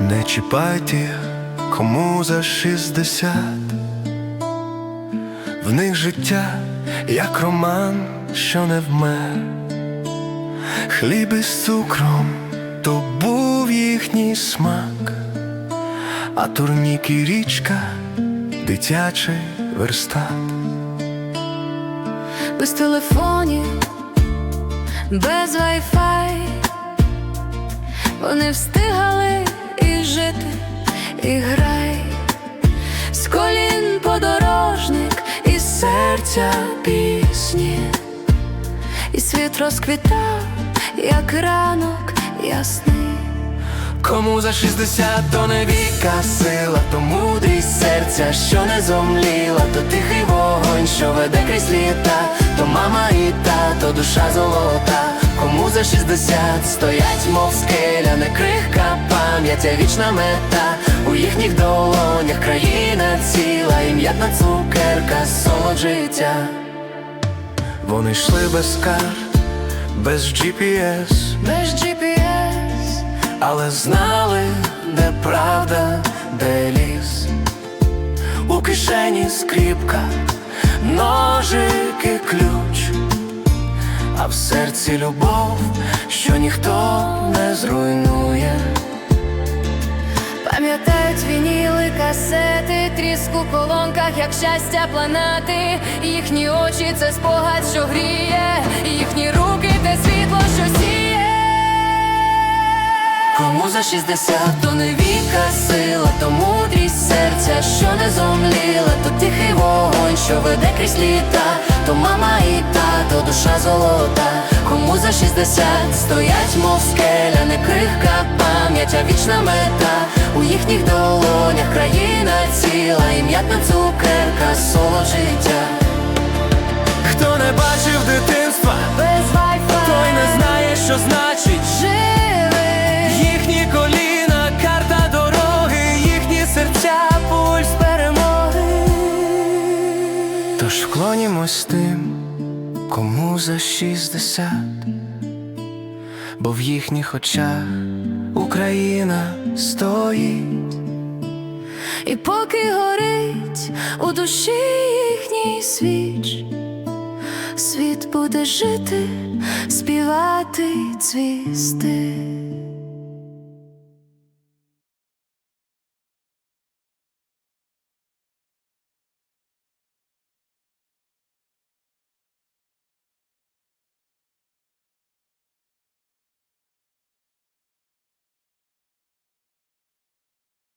Не чіпайте, кому за шістдесят, в них життя, як роман, що не вмер. Хліб із цукром то був їхній смак, а турнік і річка дитячий верстат. без телефонів, без вайфай. Вони встигали і жити, і грай, з колін подорожник, і серця пісні, і світ розквітав, як ранок ясний. Кому за 60, то не віка сила, то мудрість серця, що не зомліла, то тихий вогонь, що веде крізь літа, то мама і тато, душа золота. Кому за 60 стоять, мов скеля, не крихка пам'ять, вічна мета. У їхніх долонях країна ціла, і цукерка, солод життя. Вони йшли без карт, без GPS. Без GPS Але знали, де правда, де ліс, у кишені скріпка, ножики ключ, а в серці любов, що ніхто не зруйнує. Пам'ятають вініли, касети, тріск у колонках, як щастя планети. Їхні очі це спогад, що гріє, їхні Кому за 60, То не віка сила, то мудрість серця, що не зомліла, то тихий вогонь, що веде крізь літа, то мама і тато, душа золота. Кому за 60 стоять, мов скеля, не крихка пам'ять, а вічна мета. У їхніх долонях країна ціла, і м'ятна цукерка, солод життя. Тож вклонімось тим, кому за шістдесят, бо в їхніх очах Україна стоїть. І поки горить у душі їхній свіч, світ буде жити, співати, цвісти.